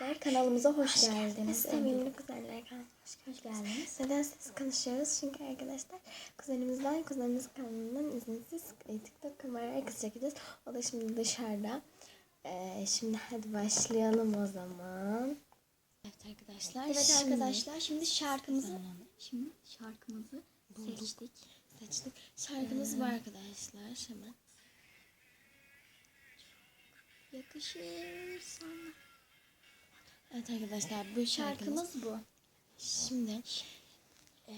arkadaşlar kanalımıza hoş geldiniz. Sevgili kuzenler kanalıma hoş geldiniz. Neden siz konuşuyoruz? Çünkü arkadaşlar kuzenimizden kuzenimiz kanalından izinsiz TikTok kameraya kız çekeceğiz. O da şimdi dışarıda. Ee, şimdi hadi başlayalım o zaman. Evet arkadaşlar. Evet şimdi- arkadaşlar şimdi şarkımızı. Şimdi şarkımızı seçtik. seçtik. Şarkımız var arkadaşlar hemen. Yakışır sana. Evet arkadaşlar bu şarkımız Şarkımız bu. şimdi e,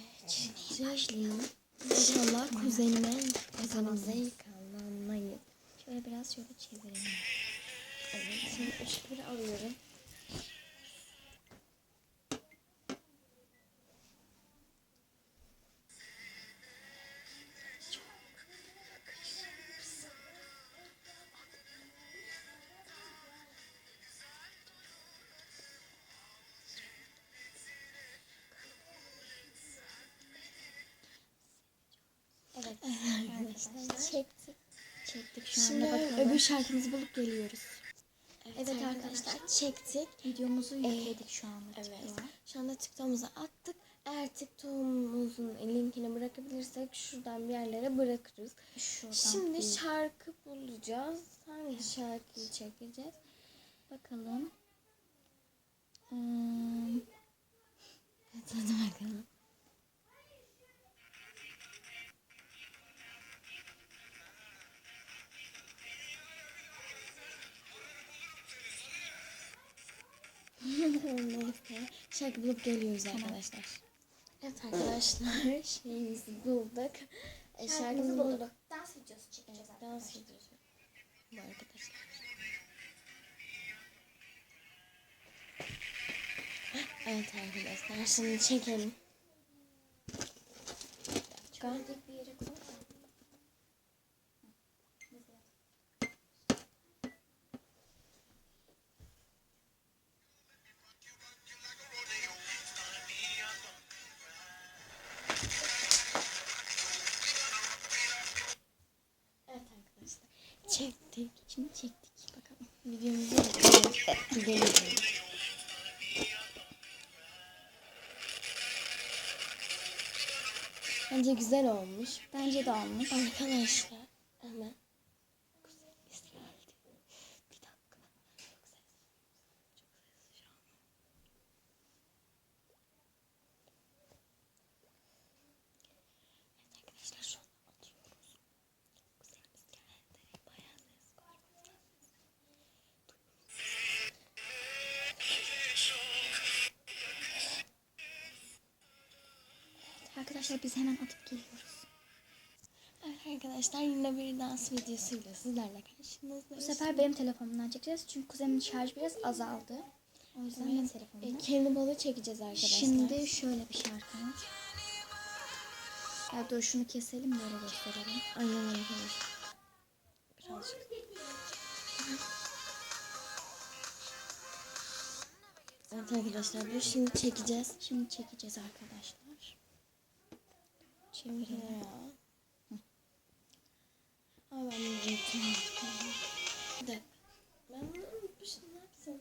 başlayalım. İnşallah kuzenime kuzenimize yıkanmayız. Şöyle biraz şöyle çevirelim. Evet şimdi ışıkları alıyorum. Arkadaşlar çektik. Çektik şu Şimdi anda bakalım. öbür şarkımızı bulup geliyoruz. Evet arkadaşlar. çektik. Videomuzu yükledik şu anda. Evet. TikTok'a. Şu anda TikTok'umuza attık. Eğer TikTok'umuzun linkini bırakabilirsek şuradan bir yerlere bırakırız. Şuradan Şimdi bir şarkı bulacağız. Hangi şarkıyı çekeceğiz? bakalım. Hmm, Evet hadi bakalım. Neyse. Şarkı bulup geliyoruz arkadaşlar. Evet arkadaşlar şeyimizi bulduk. E, şarkımızı bulduk. Dans videosu çekeceğiz Evet, dans videosu. Bu arkadaşlar. Evet arkadaşlar şimdi çekelim. Şöyle bir yere koy. Çektik. Şimdi çektik bakalım. Videomuzu. Gidelim. Bence güzel olmuş. Bence de olmuş. Arkadaşlar hemen Arkadaşlar biz hemen atıp geliyoruz. Evet arkadaşlar yine bir dans videosuyla sizlerle karşınızdayız. Bu sefer benim telefonumdan çekeceğiz. Çünkü kuzenimin şarj biraz azaldı. O yüzden benim Evet, telefonumdan. e, kendi balı çekeceğiz arkadaşlar. Şimdi şöyle bir şarkımız. Ya dur şunu keselim böyle gösterelim. Aynen arkadaşlar. Birazcık. Evet arkadaşlar bu şimdi çekeceğiz. Şimdi çekeceğiz arkadaşlar. Çevirelim. Ya. Ama ben bunu unuttum. Ben bunu unutmuşum. Ne yapsam?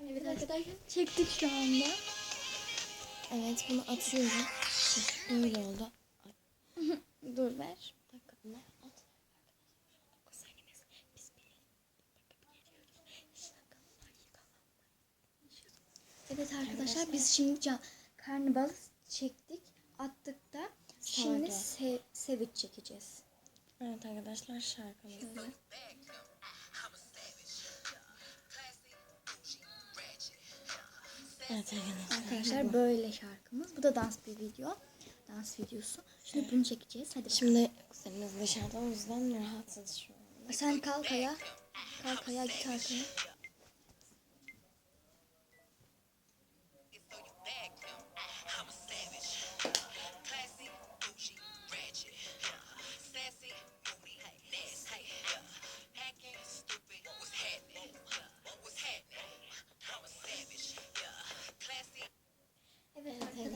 Evet çektik şu anda. Evet bunu atıyorum. Böyle oldu. Dur ver. Dakika at. Evet arkadaşlar biz şimdi ca- karnabal çektik. Attık da şimdi se seviç çekeceğiz. Evet arkadaşlar şarkımız. Evet arkadaşlar. Böyle şarkımız. Bu da dans bir video. Dans videosu. Şimdi bunu çekeceğiz. Hadi bakalım. Şimdi kuzenimiz dışarıda o yüzden rahatsız şu an. Sen kalk ayağa. Kalk ayağa git arkaya.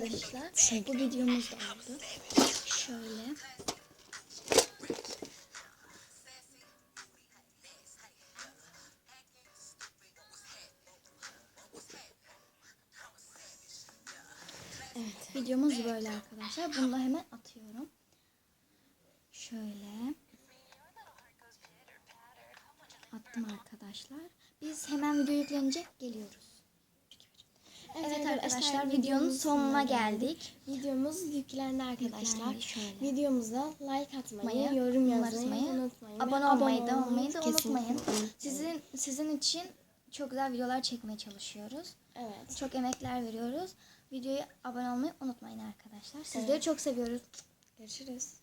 Arkadaşlar. Bu videomuz da oldu. Şöyle. Evet. Videomuz böyle arkadaşlar. Bunu da hemen atıyorum. Şöyle. Attım arkadaşlar. Biz hemen video yüklenince geliyoruz. Evet, arkadaşlar videonun sonuna geldik. Videomuz yüklendi arkadaşlar. Yüklendi. Videomuza like atmayı, Mayı, yorum yazmayı unutmayın. Abone olmayı da olmayı da unutmayın. Sizin sizin için çok güzel videolar çekmeye çalışıyoruz. Evet. Çok emekler veriyoruz. Videoya abone olmayı unutmayın arkadaşlar. Sizleri çok seviyoruz. Görüşürüz.